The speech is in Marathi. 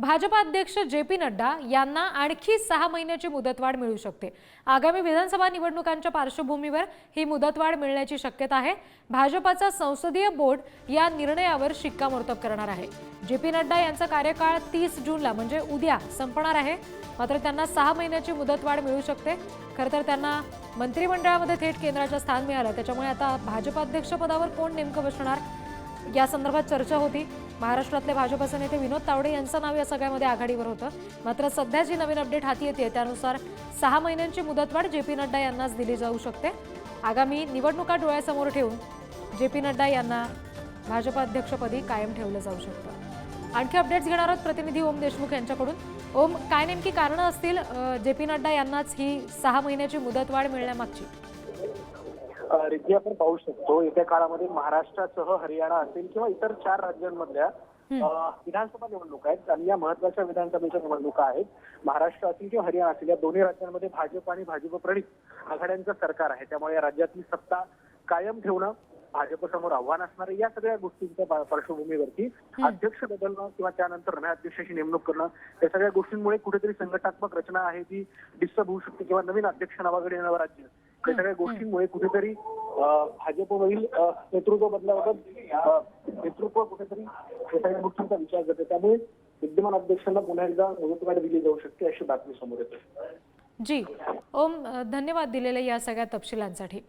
भाजपा अध्यक्ष जे पी नड्डा यांना आणखी सहा महिन्याची मुदतवाढ मिळू शकते. आगामी विधानसभा निवडणुकांच्या पार्श्वभूमीवर ही मुदतवाढ मिळण्याची शक्यता आहे. भाजपाचा संसदीय बोर्ड या निर्णयावर शिक्कामोर्तब करणार आहे. जे पी नड्डा यांचा कार्यकाळ तीस जूनला म्हणजे उद्या संपणार आहे. मात्र त्यांना सहा महिन्याची मुदतवाढ मिळू शकते. खरं तर त्यांना मंत्रिमंडळामध्ये थेट केंद्राचं स्थान मिळालं. त्याच्यामुळे आता भाजपाध्यक्षपदावर कोण नेमकं बसणार? या संदर्भात चर्चा होती. महाराष्ट्रातले भाजपचे नेते विनोद तावडे यांचं नाव या सगळ्यामध्ये आघाडीवर होतं. मात्र सध्या जी नवीन अपडेट हाती येते त्यानुसार सहा महिन्यांची मुदतवाढ जे पी नड्डा यांनाच दिली जाऊ शकते. आगामी निवडणुका डोळ्यासमोर ठेवून जे पी नड्डा यांना भाजप अध्यक्षपदी कायम ठेवलं जाऊ शकतं. आणखी अपडेट्स घेणार आहोत प्रतिनिधी ओम देशमुख यांच्याकडून. ओम काय नेमकी कारणं असतील? जे पी नड्डा यांनाच ही सहा महिन्याची मुदतवाढ मिळण्यामागची. रिद्धी आपण पाहू शकतो. येत्या काळामध्ये महाराष्ट्रासह हरियाणा असेल किंवा इतर चार राज्यांमधल्या विधानसभा निवडणुका आहेत. आणि या महत्त्वाच्या विधानसभेच्या निवडणुका आहेत. महाराष्ट्र असेल किंवा हरियाणा असेल या दोन्ही राज्यांमध्ये भाजप आणि भाजप प्रणित आघाड्यांचं सरकार आहे. त्यामुळे या राज्यातली सत्ता कायम ठेवणं भाजप समोर आव्हान असणार. या सगळ्या गोष्टींच्या पार्श्वभूमीवरती अध्यक्ष बदलणं किंवा त्यानंतर नव्या अध्यक्षाची नेमणूक करणं या सगळ्या गोष्टींमुळे कुठेतरी संघटनात्मक रचना आहे ती डिस्टर्ब होऊ शकते किंवा नवीन अध्यक्ष नावाकडे येणारं राज्य या सगळ्या गोष्टींमुळे कुठेतरी भाजपमधील नेतृत्व बदलाबाबत नेतृत्व कुठेतरी या सगळ्या गोष्टींचा विचार करते. त्यामुळे विद्यमान अध्यक्षांना पुन्हा एकदा मुदतवाढ दिली जाऊ शकते अशी बातमी समोर येते. जी ओम धन्यवाद दिलेल्या या सगळ्या तपशिलांसाठी.